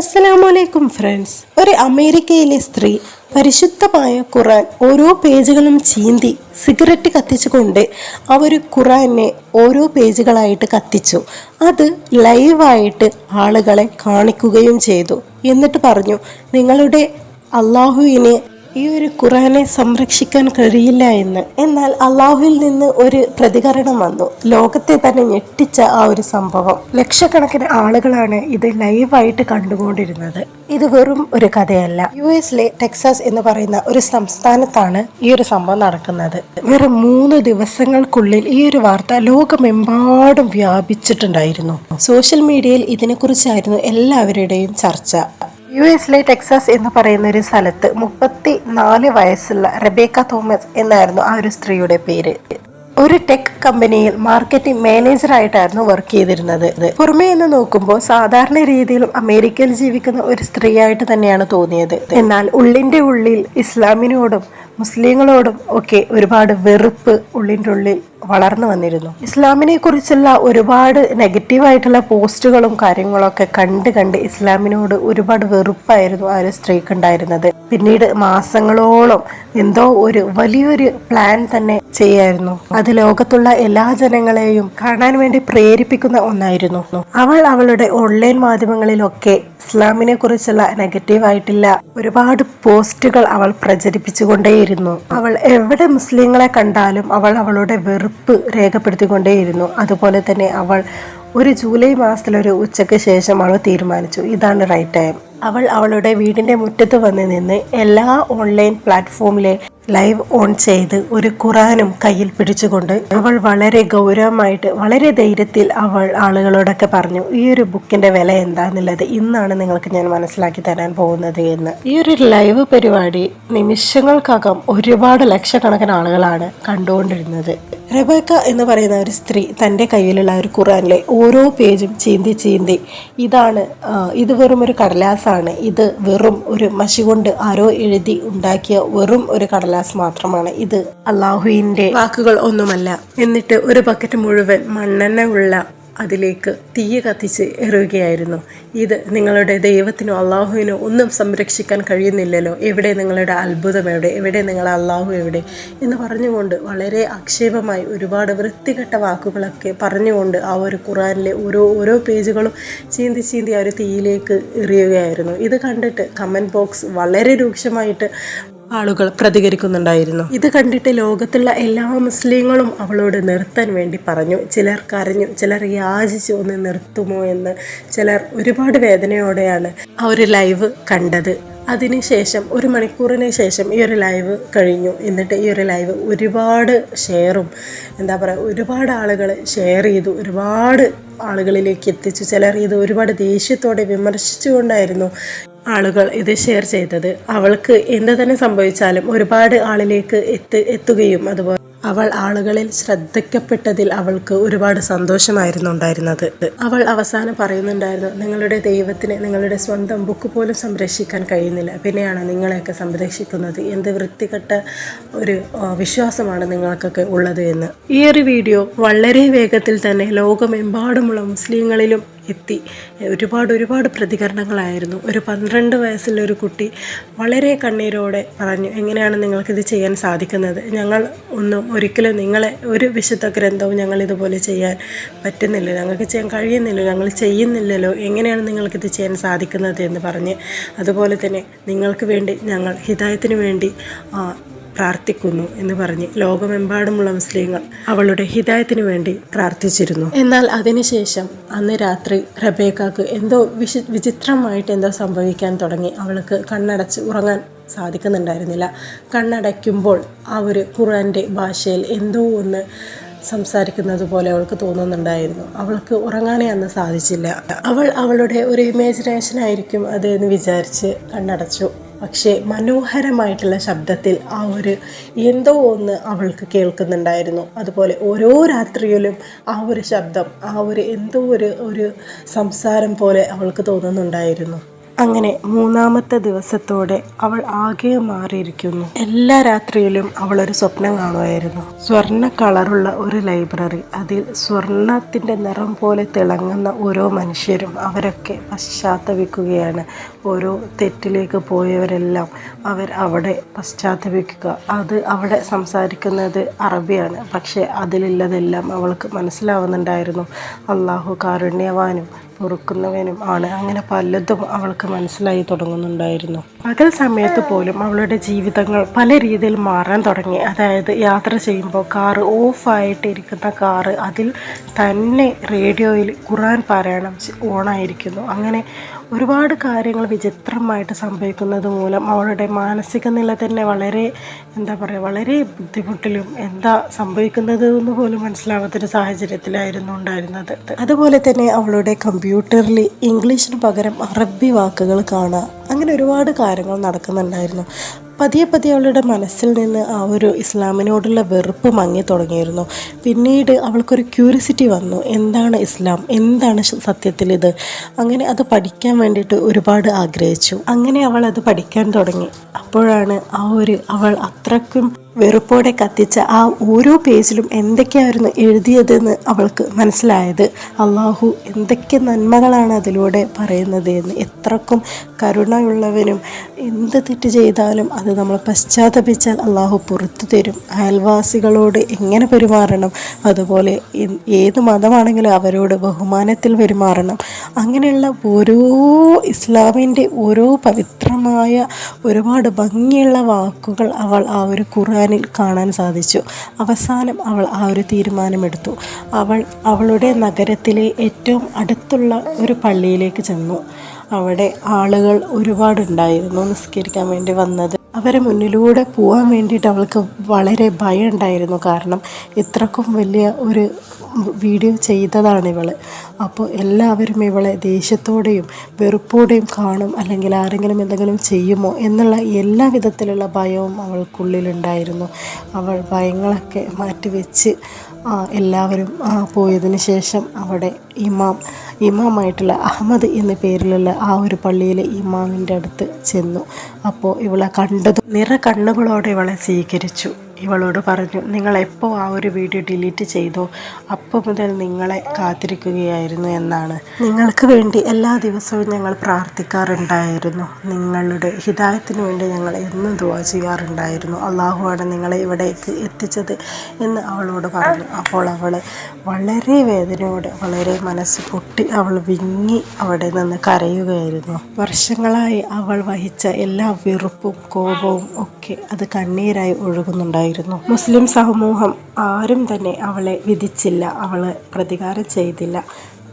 അസ്സലാമലൈക്കും ഫ്രണ്ട്സ്. ഒരു അമേരിക്കയിലെ സ്ത്രീ പരിശുദ്ധമായ ഖുറാൻ ഓരോ പേജുകളും ചീന്തി സിഗരറ്റ് കത്തിച്ചുകൊണ്ട് അവർ ഖുറാനെ ഓരോ പേജുകളായിട്ട് കത്തിച്ചു. അത് ലൈവായിട്ട് ആളുകളെ കാണിക്കുകയും ചെയ്തു. എന്നിട്ട് പറഞ്ഞു നിങ്ങളുടെ അള്ളാഹുവിനെ ഈ ഒരു ഖുറാനെ സംരക്ഷിക്കാൻ കഴിയില്ല എന്ന്. എന്നാൽ അള്ളാഹുവിൽ നിന്ന് ഒരു പ്രതികരണം വന്നു. ലോകത്തെ തന്നെ ഞെട്ടിച്ച ആ ഒരു സംഭവം. ലക്ഷക്കണക്കിന് ആളുകളാണ് ഇത് ലൈവായിട്ട് കണ്ടുകൊണ്ടിരുന്നത്. ഇത് വെറും ഒരു കഥയല്ല. യു എസിലെ ടെക്സാസ് എന്ന് പറയുന്ന ഒരു സംസ്ഥാനത്താണ് ഈ ഒരു സംഭവം നടക്കുന്നത്. വെറും മൂന്ന് ദിവസങ്ങൾക്കുള്ളിൽ ഈ ഒരു വാർത്ത ലോകമെമ്പാടും വ്യാപിച്ചിട്ടുണ്ടായിരുന്നു. സോഷ്യൽ മീഡിയയിൽ ഇതിനെക്കുറിച്ചായിരുന്നു എല്ലാവരുടെയും ചർച്ച. യു എസിലെ ടെക്സാസ് എന്ന് പറയുന്ന ഒരു സ്ഥലത്ത് മുപ്പത്തി നാല് വയസ്സുള്ള റബേക്ക തോമസ് എന്നായിരുന്നു ആ ഒരു സ്ത്രീയുടെ പേര്. ഒരു ടെക് കമ്പനിയിൽ മാർക്കറ്റിംഗ് മാനേജറായിട്ടായിരുന്നു വർക്ക് ചെയ്തിരുന്നത്. പുറമേ നിന്ന് നോക്കുമ്പോൾ സാധാരണ രീതിയിലും അമേരിക്കയിൽ ജീവിക്കുന്ന ഒരു സ്ത്രീയായിട്ട് തന്നെയാണ് തോന്നിയത്. എന്നാൽ ഉള്ളിന്റെ ഉള്ളിൽ ഇസ്ലാമിനോടും മുസ്ലിങ്ങളോടും ഒക്കെ ഒരുപാട് വെറുപ്പ് ഉള്ളിന്റെ ഉള്ളിൽ വളർന്നു വന്നിരുന്നു. ഇസ്ലാമിനെ കുറിച്ചുള്ള ഒരുപാട് നെഗറ്റീവായിട്ടുള്ള പോസ്റ്റുകളും കാര്യങ്ങളൊക്കെ കണ്ട് കണ്ട് ഇസ്ലാമിനോട് ഒരുപാട് വെറുപ്പായിരുന്നു ആ ഒരു സ്ത്രീക്ക് ഉണ്ടായിരുന്നത്. പിന്നീട് മാസങ്ങളോളം എന്തോ ഒരു വലിയൊരു പ്ലാൻ തന്നെ ചെയ്യായിരുന്നു. അത് ലോകത്തുള്ള എല്ലാ ജനങ്ങളെയും കാണാൻ വേണ്ടി പ്രേരിപ്പിക്കുന്ന ഒന്നായിരുന്നു. അവൾ അവളുടെ ഓൺലൈൻ മാധ്യമങ്ങളിലൊക്കെ ഇസ്ലാമിനെ കുറിച്ചുള്ള നെഗറ്റീവ് ആയിട്ടില്ല ഒരുപാട് പോസ്റ്റുകൾ അവൾ പ്രചരിപ്പിച്ചുകൊണ്ടേയിരുന്നു. അവൾ എവിടെ മുസ്ലിങ്ങളെ കണ്ടാലും അവൾ അവളുടെ വെറുപ്പ് രേഖപ്പെടുത്തിക്കൊണ്ടേയിരുന്നു. അതുപോലെ തന്നെ അവൾ ഒരു ജൂലൈ മാസത്തിലൊരു ഉച്ചയ്ക്ക് ശേഷം അവൾ തീരുമാനിച്ചു. ഇതാണ് റൈറ്റ് ടൈം. അവൾ അവളുടെ വീടിന്റെ മുറ്റത്ത് വന്ന് നിന്ന് എല്ലാ ഓൺലൈൻ പ്ലാറ്റ്ഫോമിലെ ലൈവ് ഓൺ ചെയ്ത് ഒരു ഖുറാനും കയ്യിൽ പിടിച്ചുകൊണ്ട് അവൾ വളരെ ഗൗരവമായിട്ട് വളരെ ധൈര്യത്തിൽ അവൾ ആളുകളോടൊക്കെ പറഞ്ഞു ഈ ഒരു ബുക്കിന്റെ വില എന്താന്നുള്ളത് ഇന്നാണ് നിങ്ങൾക്ക് ഞാൻ മനസ്സിലാക്കി തരാൻ പോകുന്നത് എന്ന്. ഈ ഒരു ലൈവ് പരിപാടി നിമിഷങ്ങൾക്കകം ഒരുപാട് ലക്ഷക്കണക്കിന് ആളുകളാണ് കണ്ടുകൊണ്ടിരുന്നത്. റബേക്ക എന്ന് പറയുന്ന ഒരു സ്ത്രീ തന്റെ കയ്യിലുള്ള ഒരു ഖുറാനിലെ ഓരോ പേജും ചീന്തി ചീന്തി ഇതാണ് ഇത് വെറും ഒരു കടലാസാണ്. ഇത് വെറും ഒരു മഷി കൊണ്ട് ആരോ എഴുതി ഉണ്ടാക്കിയ വെറും ഒരു കടലാസ് മാത്രമാണ് ഇത്. അള്ളാഹുവിന്റെ വാക്കുകൾ ഒന്നുമല്ല. എന്നിട്ട് ഒരു ബക്കറ്റ് മുഴുവൻ മണ്ണെണ്ണ ഉള്ള അതിലേക്ക് തീയ കത്തിച്ച് എറിയുകയായിരുന്നു. ഇത് നിങ്ങളുടെ ദൈവത്തിനോ അള്ളാഹുവിനോ ഒന്നും സംരക്ഷിക്കാൻ കഴിയുന്നില്ലല്ലോ. എവിടെ നിങ്ങളുടെ അത്ഭുതം എവിടെ? എവിടെ നിങ്ങളുടെ അള്ളാഹു എവിടെ? എന്ന് പറഞ്ഞുകൊണ്ട് വളരെ ആക്ഷേപമായി ഒരുപാട് വൃത്തികെട്ട വാക്കുകളൊക്കെ പറഞ്ഞുകൊണ്ട് ആ ഒരു ഖുറാനിലെ ഓരോ ഓരോ പേജുകളും ചീന്തി ചീന്തി ആ ഒരു തീയിലേക്ക് എറിയുകയായിരുന്നു. ഇത് കണ്ടിട്ട് കമന്റ് ബോക്സ് വളരെ രൂക്ഷമായിട്ട് ആളുകൾ പ്രതികരിക്കുന്നുണ്ടായിരുന്നു. ഇത് കണ്ടിട്ട് ലോകത്തുള്ള എല്ലാ മുസ്ലിങ്ങളും അവളോട് നിർത്താൻ വേണ്ടി പറഞ്ഞു. ചിലർ കരഞ്ഞു ചിലർ യാചിച്ചു ഒന്ന് നിർത്തുമോ? എന്ന് ചിലർ ഒരുപാട് വേദനയോടെയാണ് ആ ഒരു ലൈവ് കണ്ടത്. അതിനുശേഷം ഒരു മണിക്കൂറിന് ശേഷം ഈ ഒരു ലൈവ് കഴിഞ്ഞു. എന്നിട്ട് ഈ ഒരു ലൈവ് ഒരുപാട് ഷെയറും എന്താ പറയുക ഒരുപാട് ആളുകൾ ഷെയർ ചെയ്തു. ഒരുപാട് ആളുകളിലേക്ക് എത്തിച്ചു. ചിലർ ഇത് ഒരുപാട് ദേഷ്യത്തോടെ വിമർശിച്ചുകൊണ്ടായിരുന്നു ആളുകൾ ഇത് ഷെയർ ചെയ്തത്. അവൾക്ക് എന്ത് തന്നെ സംഭവിച്ചാലും ഒരുപാട് ആളിലേക്ക് എത്തി എത്തുകയും അതുപോലെ അവൾ ആളുകളിൽ ശ്രദ്ധിക്കപ്പെട്ടതിൽ അവൾക്ക് ഒരുപാട് സന്തോഷമായിരുന്നു ഉണ്ടായിരുന്നത് അവൾ അവസാനം പറയുന്നുണ്ടായിരുന്നു നിങ്ങളുടെ ദൈവത്തിന് നിങ്ങളുടെ സ്വന്തം ബുക്ക് പോലും സംരക്ഷിക്കാൻ കഴിയുന്നില്ല. പിന്നെയാണ് നിങ്ങളെയൊക്കെ സംരക്ഷിക്കുന്നത്. എന്ത് വൃത്തികെട്ട ഒരു വിശ്വാസമാണ് നിങ്ങൾക്കൊക്കെ ഉള്ളത് എന്ന്. ഈ ഒരു വീഡിയോ വളരെ വേഗത്തിൽ തന്നെ ലോകമെമ്പാടുമുള്ള മുസ്ലിങ്ങളിലും എത്തി. ഒരുപാട് ഒരുപാട് പ്രതികരണങ്ങളായിരുന്നു. ഒരു പന്ത്രണ്ട് വയസ്സുള്ള ഒരു കുട്ടി വളരെ കണ്ണീരോടെ പറഞ്ഞു എങ്ങനെയാണ് നിങ്ങൾക്കിത് ചെയ്യാൻ സാധിക്കുന്നത്? ഞങ്ങൾ ഒന്നും ഒരിക്കലും നിങ്ങളെ ഒരു വിശുദ്ധ ഗ്രന്ഥവും ഞങ്ങൾ ഇതുപോലെ ചെയ്യാൻ പറ്റുന്നില്ല. ഞങ്ങൾക്ക് ചെയ്യാൻ കഴിയുന്നില്ല. ഞങ്ങൾ ചെയ്യുന്നില്ലല്ലോ. എങ്ങനെയാണ് നിങ്ങൾക്കിത് ചെയ്യാൻ സാധിക്കുന്നത്? എന്ന് പറഞ്ഞ്. അതുപോലെ തന്നെ നിങ്ങൾക്ക് വേണ്ടി ഞങ്ങൾ ഹിതായത്തിന് വേണ്ടി പ്രാർത്ഥിക്കുന്നു എന്ന് പറഞ്ഞ് ലോകമെമ്പാടുമുള്ള മുസ്ലിങ്ങൾ അവളുടെ ഹിദായത്തിന് വേണ്ടി പ്രാർത്ഥിച്ചിരുന്നു. എന്നാൽ അതിനുശേഷം അന്ന് രാത്രി റബേക്കാക്ക് എന്തോ വിശി വിചിത്രമായിട്ട് എന്തോ സംഭവിക്കാൻ തുടങ്ങി. അവൾക്ക് കണ്ണടച്ച് ഉറങ്ങാൻ സാധിക്കുന്നുണ്ടായിരുന്നില്ല. കണ്ണടയ്ക്കുമ്പോൾ ഒരു ഖുറാന്റെ ഭാഷയിൽ എന്തോ ഒന്ന് സംസാരിക്കുന്നത് പോലെ അവൾക്ക് തോന്നുന്നുണ്ടായിരുന്നു. അവൾക്ക് ഉറങ്ങാനേ അന്ന് സാധിച്ചില്ല. അവൾ അവളുടെ ഒരു ഇമാജിനേഷൻ ആയിരിക്കും അത് എന്ന് വിചാരിച്ച് കണ്ണടച്ചു. പക്ഷേ മനോഹരമായിട്ടുള്ള ശബ്ദത്തിൽ ആ ഒരു എന്തോ ഒന്ന് അവൾക്ക് കേൾക്കുന്നുണ്ടായിരുന്നു. അതുപോലെ ഓരോ രാത്രിയിലും ആ ഒരു ശബ്ദം ആ ഒരു എന്തോ ഒരു ഒരു സംസാരം പോലെ അവൾക്ക് തോന്നുന്നുണ്ടായിരുന്നു. അങ്ങനെ മൂന്നാമത്തെ ദിവസത്തോടെ അവൾ ആകെ മാറിയിരിക്കുന്നു. എല്ലാ രാത്രിയിലും അവൾ ഒരു സ്വപ്നം കാണുമായിരുന്നു. സ്വർണ കളറുള്ള ഒരു ലൈബ്രറി അതിൽ സ്വർണത്തിന്റെ നിറം പോലെ തിളങ്ങുന്ന ഓരോ മനുഷ്യരും അവരൊക്കെ പശ്ചാത്തപിക്കുകയാണ്. ഓരോ തെറ്റിലേക്ക് പോയവരെല്ലാം അവർ അവിടെ പശ്ചാത്തപിക്കുക. അത് അവിടെ സംസാരിക്കുന്നത് അറബിയാണ്. പക്ഷേ അതിലുള്ളതെല്ലാം അവൾക്ക് മനസ്സിലാവുന്നുണ്ടായിരുന്നു. അള്ളാഹു കാരുണ്യവാനും പൊറുക്കുന്നവനും ആണ്. അങ്ങനെ പലതും അവൾക്ക് മനസ്സിലായി തുടങ്ങുന്നുണ്ടായിരുന്നു. പകൽ സമയത്ത് പോലും അവളുടെ ജീവിതങ്ങൾ പല രീതിയിൽ മാറാൻ തുടങ്ങി. അതായത് യാത്ര ചെയ്യുമ്പോൾ കാറ് ഓഫായിട്ടിരിക്കുന്ന കാറ് അതിൽ തന്നെ റേഡിയോയിൽ ഖുറാൻ പാരായണം ഓണായിരിക്കുന്നു. അങ്ങനെ ഒരുപാട് കാര്യങ്ങൾ വിചിത്രമായിട്ട് സംഭവിക്കുന്നത് മൂലം അവളുടെ മാനസിക നില തന്നെ വളരെ എന്താ പറയുക വളരെ ബുദ്ധിമുട്ടിലും എന്താ സംഭവിക്കുന്നത് എന്ന് പോലും മനസ്സിലാവാത്തൊരു സാഹചര്യത്തിലായിരുന്നു ഉണ്ടായിരുന്നത്. അതുപോലെ തന്നെ അവളുടെ കമ്പ്യൂട്ടറിൽ ഇംഗ്ലീഷിന് പകരം അറബി വാക്കുകൾ കാണുക അങ്ങനെ ഒരുപാട് കാര്യങ്ങൾ നടക്കുന്നുണ്ടായിരുന്നു. പതിയെ പതിയെ അവളുടെ മനസ്സിൽ നിന്ന് ആ ഒരു ഇസ്ലാമിനോടുള്ള വെറുപ്പ് മങ്ങി തുടങ്ങിയിരുന്നു. പിന്നീട് അവൾക്കൊരു ക്യൂരിസിറ്റി വന്നു. എന്താണ് ഇസ്ലാം? എന്താണ് സത്യത്തിൽ ഇത്? അങ്ങനെ അത് പഠിക്കാൻ വേണ്ടിയിട്ട് ഒരുപാട് ആഗ്രഹിച്ചു. അങ്ങനെ അവൾ അത് പഠിക്കാൻ തുടങ്ങി. അപ്പോഴാണ് ആ ഒരു അവൾ അത്രക്കും വെറുപ്പോടെ കത്തിച്ച ആ ഓരോ പേജിലും എന്തൊക്കെയായിരുന്നു എഴുതിയതെന്ന് അവൾക്ക് മനസ്സിലായത്. അള്ളാഹു എന്തൊക്കെ നന്മകളാണ് അതിലൂടെ പറയുന്നത് എന്ന് എത്രക്കും കരുണയുള്ളവനും എന്ത് തെറ്റ് ചെയ്താലും അത് നമ്മൾ പശ്ചാത്തപിച്ചാൽ അള്ളാഹു പുറത്തു തരും. അയൽവാസികളോട് എങ്ങനെ പെരുമാറണം? അതുപോലെ ഏത് മതമാണെങ്കിലും അവരോട് ബഹുമാനത്തിൽ പെരുമാറണം. അങ്ങനെയുള്ള ഓരോ ഇസ്ലാമിന്റെ ഓരോ പവിത്രമായ ഒരുപാട് ഭംഗിയുള്ള വാക്കുകൾ അവൾ ആ ഒരു ഖുർആനിൽ കാണാൻ സാധിച്ചു. അവസാനം അവൾ ആ ഒരു തീരുമാനമെടുത്തു. അവൾ അവളുടെ നഗരത്തിലെ ഏറ്റവും അടുത്തുള്ള ഒരു പള്ളിയിലേക്ക് ചെന്നു. അവിടെ ആളുകൾ ഒരുപാടുണ്ടായിരുന്നു നിസ്കരിക്കാൻ വേണ്ടി വന്നത്. അവരെ മുന്നിലൂടെ പോകാൻ വേണ്ടിയിട്ട് അവൾക്ക് വളരെ ഭയം ഉണ്ടായിരുന്നു കാരണം ഇത്രക്കും വലിയ ഒരു വീഡിയോ ചെയ്തതാണ് ഇവൾ അപ്പോൾ എല്ലാവരും ഇവളെ ദേഷ്യത്തോടെയും വെറുപ്പോടെയും കാണും അല്ലെങ്കിൽ ആരെങ്കിലും എന്തെങ്കിലും ചെയ്യുമോ എന്നുള്ള എല്ലാ വിധത്തിലുള്ള ഭയവും അവൾക്കുള്ളിലുണ്ടായിരുന്നു. അവൾ ഭയങ്ങളൊക്കെ മാറ്റിവെച്ച് എല്ലാവരും പോയതിന് ശേഷം അവിടെ ഇമാം ഇമാമായിട്ടുള്ള അഹമ്മദ് എന്ന പേരിലുള്ള ആ ഒരു പള്ളിയിലെ ഇമാമിന്റെ അടുത്ത് ചെന്നു. അപ്പോൾ ഇവളെ കണ്ടതും നിറ കണ്ണുകളോടെ ഇവളെ സ്വീകരിച്ചു. ഇവളോട് പറഞ്ഞു നിങ്ങൾ എപ്പോൾ ആ ഒരു വീഡിയോ ഡിലീറ്റ് ചെയ്തോ അപ്പോൾ മുതൽ നിങ്ങളെ കാത്തിരിക്കുകയായിരുന്നു എന്നാണ്. നിങ്ങൾക്ക് വേണ്ടി എല്ലാ ദിവസവും ഞങ്ങൾ പ്രാർത്ഥിക്കാറുണ്ടായിരുന്നു. നിങ്ങളുടെ ഹിതായത്തിന് വേണ്ടി ഞങ്ങൾ എന്നും ദുവാ ചെയ്യാറുണ്ടായിരുന്നു. അള്ളാഹുവാണ് നിങ്ങളെ ഇവിടേക്ക് എത്തിച്ചത് എന്ന് അവളോട് പറഞ്ഞു. അപ്പോൾ അവൾ വളരെ വേദനയോടെ വളരെ മനസ്സ് പൊട്ടി അവൾ വിങ്ങി അവിടെ നിന്ന് കരയുകയായിരുന്നു. വർഷങ്ങളായി അവൾ വഹിച്ച എല്ലാ വെറുപ്പും കോപവും ഒക്കെ അത് കണ്ണീരായി ഒഴുകുന്നുണ്ടായിരുന്നു. മുസ്ലിം സമൂഹം ആരും തന്നെ അവളെ വിധിച്ചില്ല അവളെ പ്രതികാരം ചെയ്തില്ല.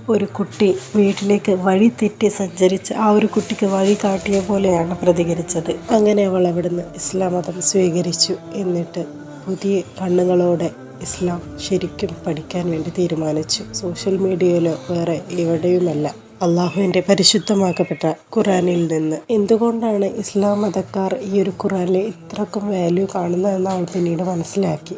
ഒരു കുട്ടി വീട്ടിലേക്ക് വഴി തെറ്റി സഞ്ചരിച്ച് ആ ഒരു കുട്ടിക്ക് വഴി കാട്ടിയ പോലെയാണ് പ്രതികരിച്ചത്. അങ്ങനെ അവൾ അവിടുന്ന് ഇസ്ലാം മതം സ്വീകരിച്ചു എന്നിട്ട് പുതിയ കണ്ണുകളോടെ ഇസ്ലാം ശരിക്കും പഠിക്കാൻ വേണ്ടി തീരുമാനിച്ചു. സോഷ്യൽ മീഡിയയിലോ വേറെ എവിടെയുമല്ല അള്ളാഹുവിന്റെ പരിശുദ്ധമാക്കപ്പെട്ട ഖുറാനിൽ നിന്ന്. എന്തുകൊണ്ടാണ് ഇസ്ലാം മതക്കാർ ഈ ഒരു ഖുറാനിൽ ഇത്രക്കും വാല്യൂ കാണുന്നതെന്ന് അവൾ പിന്നീട് മനസ്സിലാക്കി.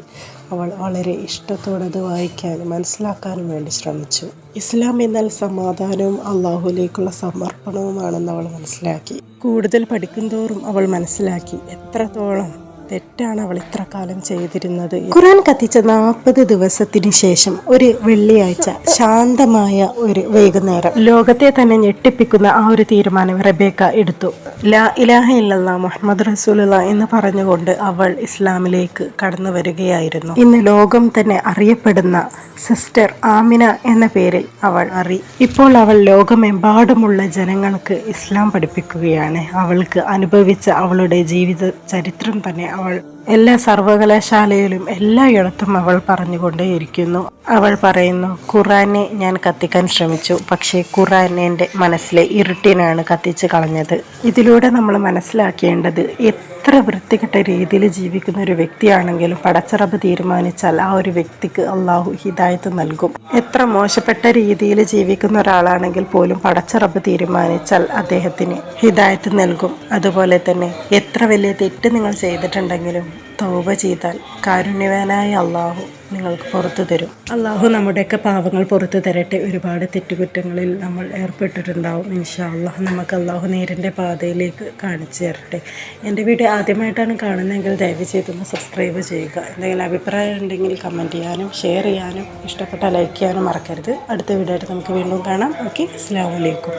അവൾ വളരെ ഇഷ്ടത്തോടെ അത് വായിക്കാനും മനസ്സിലാക്കാനും വേണ്ടി ശ്രമിച്ചു. ഇസ്ലാം എന്നാൽ സമാധാനവും അള്ളാഹുലേക്കുള്ള സമർപ്പണവുമാണെന്ന് അവൾ മനസ്സിലാക്കി. കൂടുതൽ പഠിക്കുന്തോറും അവൾ മനസ്സിലാക്കി. എത്രത്തോളം തെറ്റാണ് അവൾ ഇത്ര കാലം ചെയ്തിരുന്നത്. ഖുറാൻ കത്തിച്ച നാൽപ്പത് ദിവസത്തിന് ശേഷം ഒരു വെള്ളിയാഴ്ച ശാന്തമായ ഒരു വൈകുന്നേരം ലോകത്തെ തന്നെ ഞെട്ടിപ്പിക്കുന്ന ആ ഒരു തീരുമാനം റബേക്ക എടുത്തു. ലാ ഇലാഹ ഇല്ലല്ലാ മുഹമ്മദ് റസൂലുള്ള എന്ന് പറഞ്ഞുകൊണ്ട് അവൾ ഇസ്ലാമിലേക്ക് കടന്നു വരികയായിരുന്നു. ഇന്ന് ലോകം തന്നെ അറിയപ്പെടുന്ന സിസ്റ്റർ ആമിന എന്ന പേരിൽ അവൾ അറി. ഇപ്പോൾ അവൾ ലോകമെമ്പാടുമുള്ള ജനങ്ങൾക്ക് ഇസ്ലാം പഠിപ്പിക്കുകയാണ്. അവൾക്ക് അനുഭവിച്ച അവളുടെ ജീവിത ചരിത്രം തന്നെ അവൾ എല്ലാ സർവകലാശാലയിലും എല്ലായിടത്തും അവൾ പറഞ്ഞുകൊണ്ടേയിരിക്കുന്നു. അവൾ പറയുന്നു ഖുറാനെ ഞാൻ കത്തിക്കാൻ ശ്രമിച്ചു. പക്ഷേ ഖുറാൻ എന്റെ മനസ്സിലെ ഇരുട്ടിനാണ് കത്തിച്ച് കളഞ്ഞത്. ഇതിലൂടെ നമ്മൾ മനസ്സിലാക്കേണ്ടത് എത്ര വൃത്തികെട്ട രീതിയിൽ ജീവിക്കുന്ന ഒരു വ്യക്തിയാണെങ്കിലും പടച്ചറബ് തീരുമാനിച്ചാൽ ആ ഒരു വ്യക്തിക്ക് അള്ളാഹു ഹിദായത്ത് നൽകും. എത്ര മോശപ്പെട്ട രീതിയിൽ ജീവിക്കുന്ന ഒരാളാണെങ്കിൽ പോലും പടച്ചറബ് തീരുമാനിച്ചാൽ അദ്ദേഹത്തിന് ഹിദായത്ത് നൽകും. അതുപോലെ തന്നെ എത്ര വലിയ തെറ്റ് നിങ്ങൾ ചെയ്തിട്ടുണ്ടെങ്കിലും തൗബ ചെയ്താൽ കാരുണ്യവാനായ അള്ളാഹു നിങ്ങൾക്ക് പുറത്തു തരും. അള്ളാഹു നമ്മുടെയൊക്കെ പാവങ്ങൾ പുറത്തു തരട്ടെ. ഒരുപാട് തെറ്റുകുറ്റങ്ങളിൽ നമ്മൾ ഏർപ്പെട്ടിട്ടുണ്ടാവും. ഇൻഷാ അള്ളാഹ് നമുക്ക് അള്ളാഹു നേരിന്റെ പാതയിലേക്ക് കാണിച്ചു തരട്ടെ. എന്റെ വീഡിയോ ആദ്യമായിട്ടാണ് കാണുന്നതെങ്കിൽ ദയവ് ചെയ്തൊന്ന് സബ്സ്ക്രൈബ് ചെയ്യുക. എന്തെങ്കിലും അഭിപ്രായം ഉണ്ടെങ്കിൽ കമന്റ് ചെയ്യാനും ഷെയർ ചെയ്യാനും ഇഷ്ടപ്പെട്ട ലൈക്ക് ചെയ്യാനും മറക്കരുത്. അടുത്ത വീഡിയോ ആയിട്ട് നമുക്ക് വീണ്ടും കാണാം. ഓക്കെ അസ്സാം വലൈക്കും